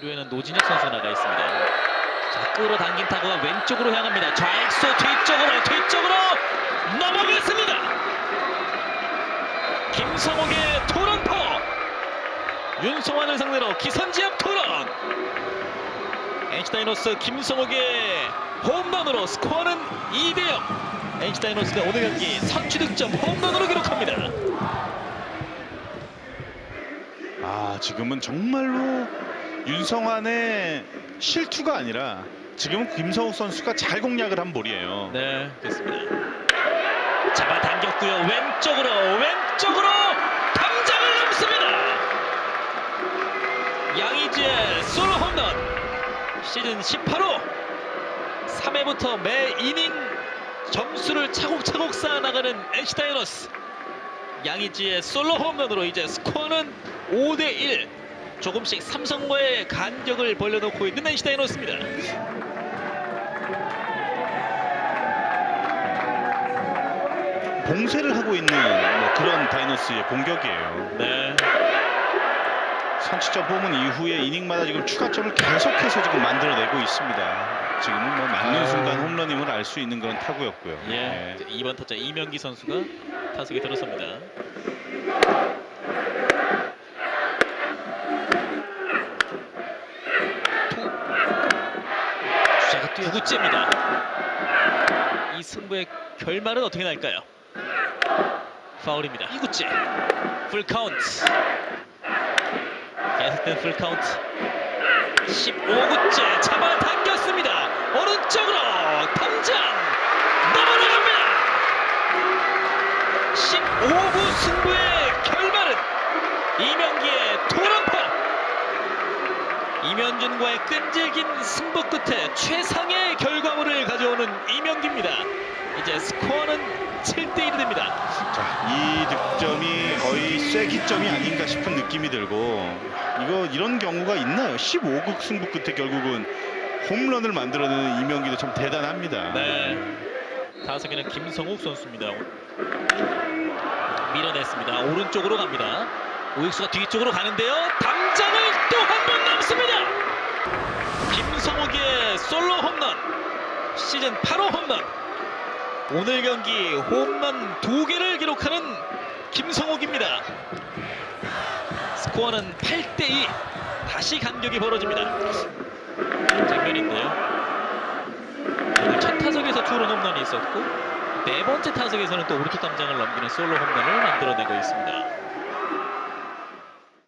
2루에는 노진혁 선수가 나가 있습니다. 자, 끌어당긴 타구가 왼쪽으로 향합니다. 좌익수 뒤쪽으로 뒤쪽으로 넘어갔습니다. 김성욱의 토론포 윤성환을 상대로 기선제압 토론 NC 다이노스 김성욱의 홈런으로 스코어는 2대0 NC 다이노스가 오늘 경기 선취 득점 홈런으로 기록합니다. 아 지금은 정말로 윤성환의 실투가 아니라 지금은 김성욱 선수가 잘 공략을 한 볼이에요. 네, 됐습니다. 잡아당겼고요. 왼쪽으로 왼쪽으로 담장을 넘습니다. 양의지의 솔로 홈런 시즌 18호 3회부터 매 이닝 점수를 차곡차곡 쌓아나가는 NC 다이노스 양의지의 솔로 홈런으로 이제 스코어는 5대1 조금씩 삼성과의 간격을 벌려놓고 있는 NC 다이노스입니다. 봉쇄를 하고 있는 뭐 그런 다이노스의 공격이에요. 네. 선취점 뽑은 이후에 이닝마다 지금 추가점을 계속해서 지금 만들어내고 있습니다. 지금은 뭐 맞는 아유. 순간 홈런임을 알 수 있는 그런 타구였고요. 예. 네. 이제 2번 타자 이명기 선수가 타석에 들어섭니다. 9구째입니다. 이 승부의 결말은 어떻게 날까요? 파울입니다. 2구째. 풀 카운트. 계속된 풀 카운트. 15구째 잡아당겼습니다. 오른쪽으로 당장 넘어나갑니다. 15구 승부의 결말은 이명기의 토론파. 이면준과의 끈질긴 승부 끝에 최상의 결과물을 가져오는 이명기입니다. 이제 스코어는 7대1이 됩니다. 자, 이 득점이 거의 쐐기점이 아닌가 싶은 느낌이 들고 이거 이런 경우가 있나요? 15국 승부 끝에 결국은 홈런을 만들어내는 이명기도 참 대단합니다. 네. 타석에는 김성욱 선수입니다. 밀어냈습니다. 오른쪽으로 갑니다. 오익수가 뒤쪽으로 가는데요. 당장을 또 한 번 남습니다. 김성욱의 솔로 홈런. 시즌 8호 홈런. 오늘 경기 홈런 두 개를 기록하는 김성욱입니다. 스코어는 8대2. 다시 간격이 벌어집니다. 장면인데요. 오늘 첫 타석에서 투런 홈런이 있었고 네 번째 타석에서는 또 오른쪽 담장을 넘기는 솔로 홈런을 만들어내고 있습니다.